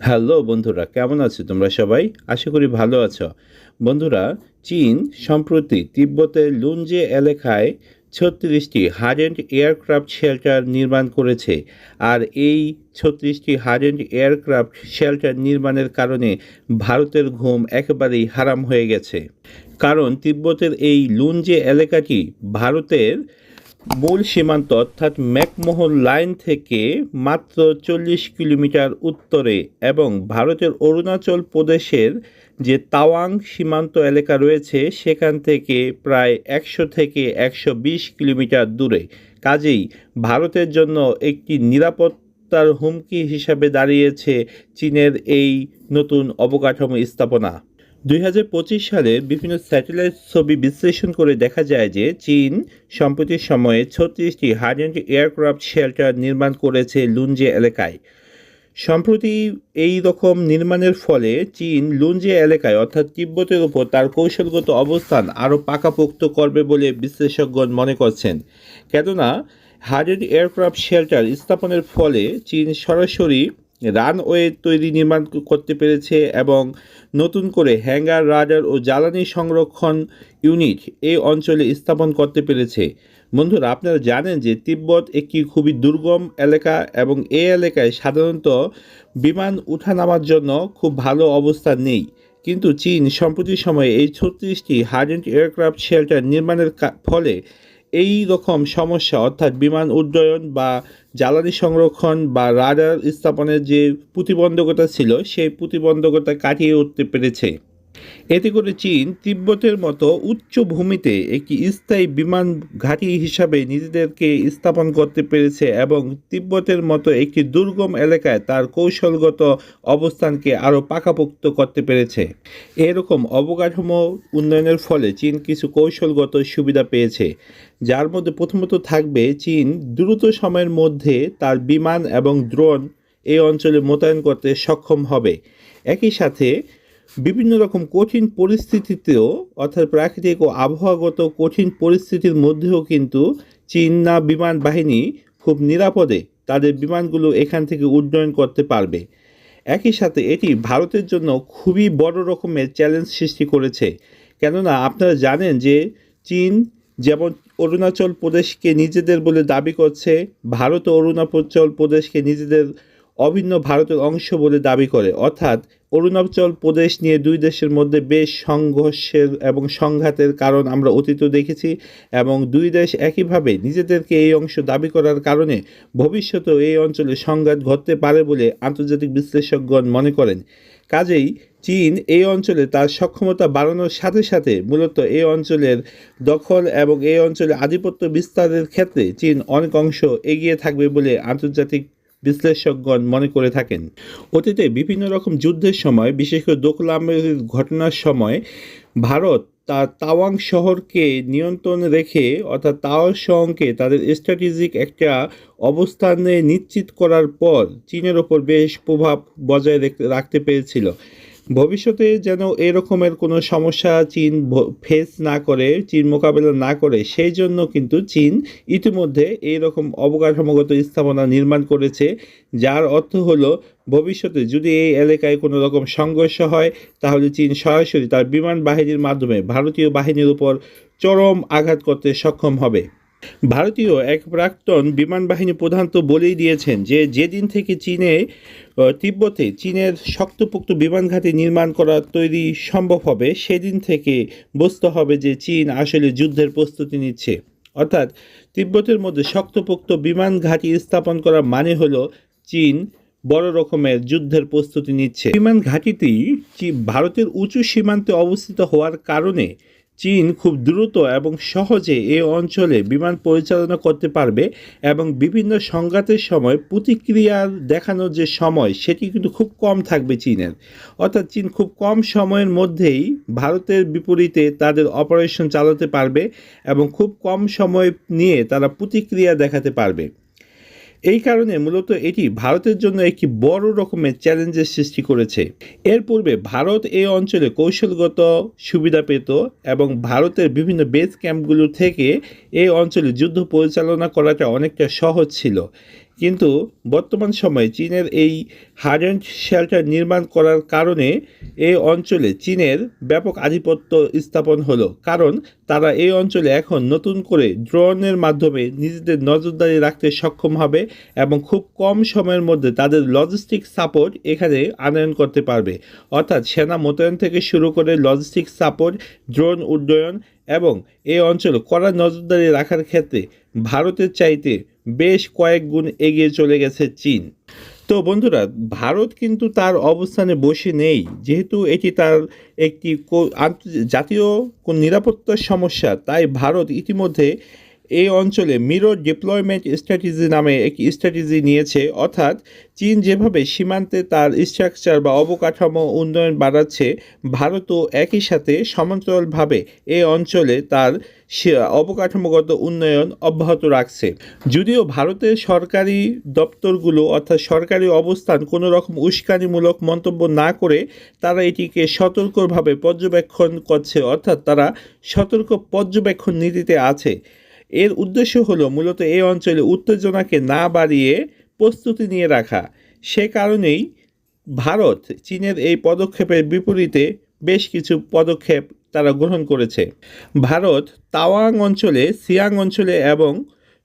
Hello বন্ধুরা, কেমন আছো তোমরা সবাই? আশা করি ভালো আছো। বন্ধুরা, চীন সম্প্রতি তিব্বতের লুনজে এলাকায় ছত্রিশটি হার্ডেন্ড এয়ারক্রাফট শেল্টার নির্মাণ করেছে আর এই ছত্রিশটি হার্ডেন্ড এয়ারক্রাফট শেল্টার নির্মাণের কারণে ভারতের ঘুম একেবারেই হারাম হয়ে গেছে। কারণ তিব্বতের এই লুঞ্জে এলাকাটি ভারতের মূল সীমান্ত অর্থাৎ ম্যাকমোহন লাইন থেকে মাত্র চল্লিশ কিলোমিটার উত্তরে এবং ভারতের অরুণাচল প্রদেশের যে তাওয়াং সীমান্ত এলাকা রয়েছে, সেখান থেকে প্রায় একশো থেকে একশো বিশ কিলোমিটার দূরে। কাজেই ভারতের জন্য একটি নিরাপত্তার হুমকি হিসাবে দাঁড়িয়েছে চীনের এই নতুন অবকাঠামো স্থাপনা। দুই সালের বিভিন্ন স্যাটেলাইট ছবি বিশ্লেষণ করে দেখা যায় যে চীন, সম্প্রতি সময়ে ছত্রিশটি হার্ডেন্ড এয়ারক্রাফট শেল্টার নির্মাণ করেছে লুঞ্জে এলাকায়। সম্প্রতি এই রকম নির্মাণের ফলে চীন লুঞ্জে এলাকায়, অর্থাৎ তিব্বতের উপর তার কৌশলগত অবস্থান আরও পাকাপোক্ত করবে বলে বিশ্লেষকগণ মনে করছেন। কেননা হার্ডেড এয়ারক্রাফট শেল্টার স্থাপনের ফলে চীন সরাসরি রানওয়ে তৈরি নির্মাণ করতে পেরেছে এবং নতুন করে হ্যাঙ্গার, রাডার ও জ্বালানি সংরক্ষণ ইউনিট এই অঞ্চলে স্থাপন করতে পেরেছে। বন্ধুরা, আপনারা জানেন যে তিব্বত একটি খুবই দুর্গম এলাকা এবং এই এলাকায় সাধারণত বিমান উঠানামার জন্য খুব ভালো অবস্থা নেই। কিন্তু চীন, সম্প্রতি সময়ে এই ছত্রিশটি হার্ডেন্ড এয়ারক্রাফট শেল্টার নির্মাণের ফলে এই রকম সমস্যা, অর্থাৎ বিমান উড্ডয়ন বা জ্বালানি সংরক্ষণ বা রাডার স্থাপনের যে প্রতিবন্ধকতা ছিল, সেই প্রতিবন্ধকতা কাটিয়ে উঠতে পেরেছে। এতে করে চীন তিব্বতের মতো উচ্চ ভূমিতে একটি স্থায়ী বিমান ঘাঁটি হিসাবে নিজেদেরকে স্থাপন করতে পেরেছে এবং তিব্বতের মতো একটি দুর্গম এলাকায় তার কৌশলগত অবস্থানকে আরও পাকাপোক্ত করতে পেরেছে। এরকম অবকাঠামো উন্নয়নের ফলে চীন কিছু কৌশলগত সুবিধা পেয়েছে, যার মধ্যে প্রথমত থাকবে চীন দ্রুত সময়ের মধ্যে তার বিমান এবং ড্রোন এই অঞ্চলে মোতায়েন করতে সক্ষম হবে। একই সাথে বিভিন্ন রকম কঠিন পরিস্থিতিতেও, অর্থাৎ প্রাকৃতিক ও আবহাওয়াগত কঠিন পরিস্থিতির মধ্যেও কিন্তু চীনা বিমান বাহিনী খুব নিরাপদে তাদের বিমানগুলো এখান থেকে উড্ডয়ন করতে পারবে। একই সাথে এটি ভারতের জন্য খুবই বড় রকমের চ্যালেঞ্জ সৃষ্টি করেছে। কেননা আপনারা জানেন যে চীন যেমন অরুণাচল প্রদেশকে নিজেদের বলে দাবি করছে ভারত অরুণাচল প্রদেশকে নিজেদের অভিন্ন ভারতের অংশ বলে দাবি করে। অর্থাৎ অরুণাচল প্রদেশ নিয়ে দুই দেশের মধ্যে বেশ সংঘর্ষের এবং সংঘাতের কারণ আমরা অতীত দেখেছি এবং দুই দেশ একইভাবে নিজেদেরকে এই অংশ দাবি করার কারণে ভবিষ্যতেও এই অঞ্চলে সংঘাত ঘটতে পারে বলে আন্তর্জাতিক বিশ্লেষকগণ মনে করেন। কাজেই চীন এই অঞ্চলে তার সক্ষমতা বাড়ানোর সাথে সাথে মূলত এই অঞ্চলের দখল এবং এই অঞ্চলে আধিপত্য বিস্তারের ক্ষেত্রে চীন অনেক অংশ এগিয়ে থাকবে বলে আন্তর্জাতিক বিশ্লেষকগণ মনে করে থাকেন। অতীতে বিভিন্ন রকম যুদ্ধের সময়, বিশেষ করে দোকলামের ঘটনার সময়, ভারত তার তাওয়াং শহরকে নিয়ন্ত্রণ রেখে, অর্থাৎ তাওয়াং শহরকে তাদের স্ট্র্যাটেজিক একটা অবস্থানে নিশ্চিত করার পর, চীনের ওপর বেশ প্রভাব বজায় রাখতে পেরেছিল। ভবিষ্যতে যেন এরকমের কোনো সমস্যা চীন ফেস না করে, চীন মোকাবেলা না করে, সেই জন্য কিন্তু চীন ইতিমধ্যে এইরকম অবকাঠামোগত স্থাপনা নির্মাণ করেছে, যার অর্থ হলো ভবিষ্যতে যদি এই এলাকায় কোনো রকম সংঘর্ষ হয়, তাহলে চীন সরাসরি তার বিমান বাহিনীর মাধ্যমে ভারতীয় বাহিনীর উপর চরম আঘাত করতে সক্ষম হবে। ভারতীয় এক প্রাক্তন বিমান বাহিনী প্রধান তো বলেই দিয়েছেন যে যেদিন থেকে চীনে তিব্বতে চীনের শক্তপোক্ত বিমান ঘাঁটি নির্মাণ করা তৈরি সম্ভব হবে, সেদিন থেকে বুঝতে হবে যে চীন আসলে যুদ্ধের প্রস্তুতি নিচ্ছে। অর্থাৎ তিব্বতের মধ্যে শক্তপোক্ত বিমান ঘাঁটি স্থাপন করা মানে হলো চীন বড় রকমের যুদ্ধের প্রস্তুতি নিচ্ছে। বিমান ঘাঁটিটি ভারতের উঁচু সীমান্তে অবস্থিত হওয়ার কারণে চীন খুব দ্রুত এবং সহজে এই অঞ্চলে বিমান পরিচালনা করতে পারবে এবং বিভিন্ন সংঘাতের সময় প্রতিক্রিয়া দেখানোর যে সময়, সেটি কিন্তু খুব কম থাকবে চীনের। অর্থাৎ চীন খুব কম সময়ের মধ্যেই ভারতের বিপরীতে তাদের অপারেশন চালাতে পারবে এবং খুব কম সময় নিয়ে তারা প্রতিক্রিয়া দেখাতে পারবে। এই কারণে মূলত এটি ভারতের জন্য একটি বড় রকমের চ্যালেঞ্জের সৃষ্টি করেছে। এর পূর্বে ভারত এই অঞ্চলে কৌশলগত সুবিধা পেত এবং ভারতের বিভিন্ন বেস ক্যাম্পগুলো থেকে এই অঞ্চলে যুদ্ধ পরিচালনা করাটা অনেকটা সহজ ছিল। কিন্তু বর্তমান সময়ে চীনের এই হার্ডেন্ড শেল্টার নির্মাণ করার কারণে এই অঞ্চলে চীনের ব্যাপক আধিপত্য স্থাপন হলো। কারণ তারা এই অঞ্চলে এখন নতুন করে ড্রোনের মাধ্যমে নিজেদের নজরদারি রাখতে সক্ষম হবে এবং খুব কম সময়ের মধ্যে তাদের লজিস্টিক সাপোর্ট এখানে আনয়ন করতে পারবে। অর্থাৎ সেনা মোতায়েন থেকে শুরু করে লজিস্টিক সাপোর্ট, ড্রোন উড্ডয়ন এবং এই অঞ্চল কড়া নজরদারি রাখার ক্ষেত্রে ভারতের চাইতে বেশ কয়েক গুণ এগিয়ে চলে গেছে চীন। তো বন্ধুরা, ভারত কিন্তু তার অবস্থানে বসে নেই। যেহেতু এটি তার একটি জাতীয় নিরাপত্তার সমস্যা, তাই ভারত ইতিমধ্যে এই অঞ্চলে মিরর ডিপ্লয়মেন্ট স্ট্র্যাটেজি নামে একটি স্ট্র্যাটেজি নিয়েছে। অর্থাৎ চীন যেভাবে সীমান্তে তার স্ট্রাকচার বা অবকাঠামো উন্নয়ন বাড়াচ্ছে, ভারতও একই সাথে সমান্তরালভাবে এই অঞ্চলে তার অবকাঠামোগত উন্নয়ন অব্যাহত রাখছে। যদিও ভারতের সরকারি দপ্তরগুলো অর্থাৎ সরকারি অবস্থান কোনো রকম উস্কানিমূলক মন্তব্য না করে তারা এটিকে সতর্কভাবে পর্যবেক্ষণ করছে, অর্থাৎ তারা সতর্ক পর্যবেক্ষণ নীতিতে আছে। এর উদ্দেশ্য হলো মূলত এই অঞ্চলে উত্তেজনাকে না বাড়িয়ে প্রস্তুতি নিয়ে রাখা। সে কারণেই ভারত চীনের এই পদক্ষেপের বিপরীতে বেশ কিছু পদক্ষেপ তারা গ্রহণ করেছে। ভারত তাওয়াং অঞ্চলে, সিয়াং অঞ্চলে এবং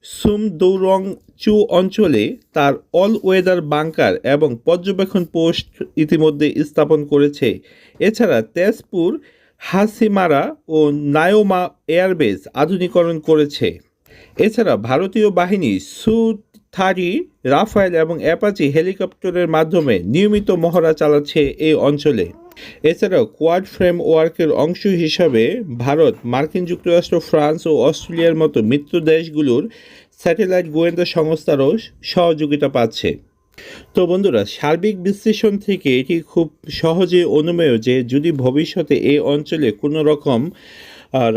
সুমদৌরং চু অঞ্চলে তার অল ওয়েদার বাংকার এবং পর্যবেক্ষণ পোস্ট ইতিমধ্যে স্থাপন করেছে। এছাড়া তেজপুর হাসিমারা ও নায়োমা এয়ারবেস আধুনিকরণ করেছে। এছাড়া ভারতীয় বাহিনী সু থারি, রাফায়েল এবং অ্যাপাচি হেলিকপ্টারের মাধ্যমে নিয়মিত মহড়া চালাচ্ছে এই অঞ্চলে। এছাড়াও কোয়াড ফ্রেম ওয়ার্কের অংশ হিসাবে ভারত, মার্কিন যুক্তরাষ্ট্র, ফ্রান্স ও অস্ট্রেলিয়ার মতো মিত্র দেশগুলোর স্যাটেলাইট গোয়েন্দা সংস্থারও সহযোগিতা পাচ্ছে। তো বন্ধুরা, সার্বিক বিশ্লেষণ থেকে এটি খুব সহজে অনুমেয় যে যদি ভবিষ্যতে এই অঞ্চলে কোনো রকম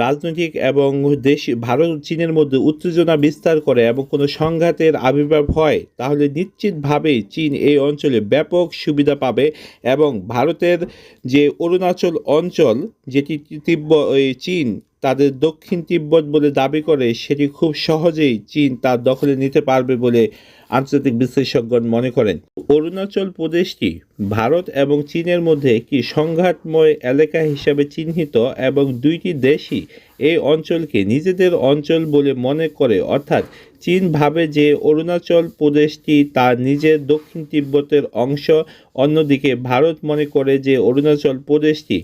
রাজনৈতিক এবং দেশ, ভারত, চীনের মধ্যে উত্তেজনা বিস্তার করে এবং কোনো সংঘাতের আবির্ভাব হয়, তাহলে নিশ্চিতভাবেই চীন এই অঞ্চলে ব্যাপক সুবিধা পাবে এবং ভারতের যে অরুণাচল অঞ্চল, যেটি তিব্ব ওই চীন তাদের দক্ষিণ তিব্বত বলে দাবি করে, সেটি খুব সহজেই চীন তার দখলে নিতে পারবে বলে আন্তর্জাতিক বিশ্লেষকগণ মনে করেন। অরুণাচল প্রদেশটি ভারত এবং চীনের মধ্যে একটি সংঘাতময় এলাকা হিসাবে চিহ্নিত এবং দুইটি দেশই এই অঞ্চলকে নিজেদের অঞ্চল বলে মনে করে। অর্থাৎ চীন ভাবে যে অরুণাচল প্রদেশটি তার নিজের দক্ষিণ তিব্বতের অংশ, অন্যদিকে ভারত মনে করে যে অরুণাচল প্রদেশটি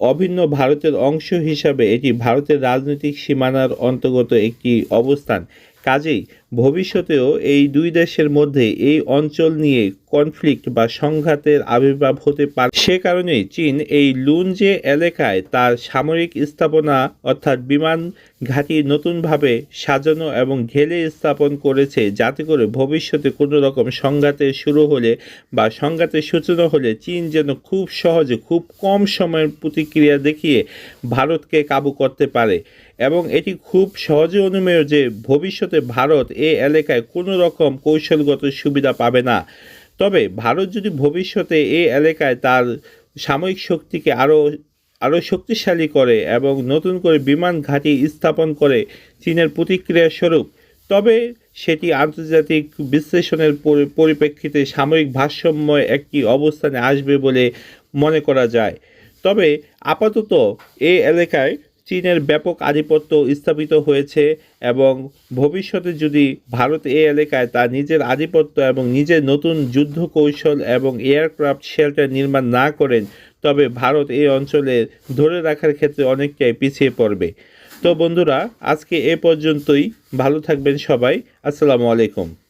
অভিন্ন ভারতের অংশ হিসাবে এটি ভারতের রাজনৈতিক সীমানার অন্তর্গত একটি অবস্থান। কাজেই ভবিষ্যতেও এই দুই দেশের মধ্যে এই অঞ্চল নিয়ে কনফ্লিক্ট বা সংঘাতের আবির্ভাব হতে পারে। সে কারণেই চীন এই লুনজে এলাকায় তার সামরিক স্থাপনা অর্থাৎ বিমান ঘাঁটি নতুনভাবে সাজানো এবং ঘেলে স্থাপন করেছে, যাতে করে ভবিষ্যতে কোনো রকম সংঘাতের শুরু হলে বা সংঘাতের সূচনা হলে চীন যেন খুব সহজে খুব কম সময়ের প্রতিক্রিয়া দেখিয়ে ভারতকে কাবু করতে পারে। এবং এটি খুব সহজে অনুমেয় যে ভবিষ্যতে ভারত এই এলাকায় কোনো রকম কৌশলগত সুবিধা পাবে না। তবে ভারত যদি ভবিষ্যতে এ এলাকায় তার সামরিক শক্তিকে আরও আরও শক্তিশালী করে এবং নতুন করে বিমান ঘাঁটি স্থাপন করে চীনের প্রতিক্রিয়া স্বরূপ, তবে সেটি আন্তর্জাতিক বিশ্লেষণের পরি- পরিপ্রেক্ষিতে সামরিক ভারসাম্য একটি অবস্থানে আসবে বলে মনে করা যায়। তবে আপাতত এই এলাকায় চীনের ব্যাপক আধিপত্য স্থাপিত হয়েছে এবং ভবিষ্যতে যদি ভারত এই এলাকায় তার নিজের আধিপত্য এবং নিজের নতুন যুদ্ধ কৌশল এবং এয়ারক্রাফট শেল্টার নির্মাণ না করেন, তবে ভারত এই অঞ্চলে ধরে রাখার ক্ষেত্রে অনেকটাই পিছিয়ে পড়বে। তো বন্ধুরা, আজকে এ পর্যন্তই। ভালো থাকবেন সবাই। আসসালামু আলাইকুম।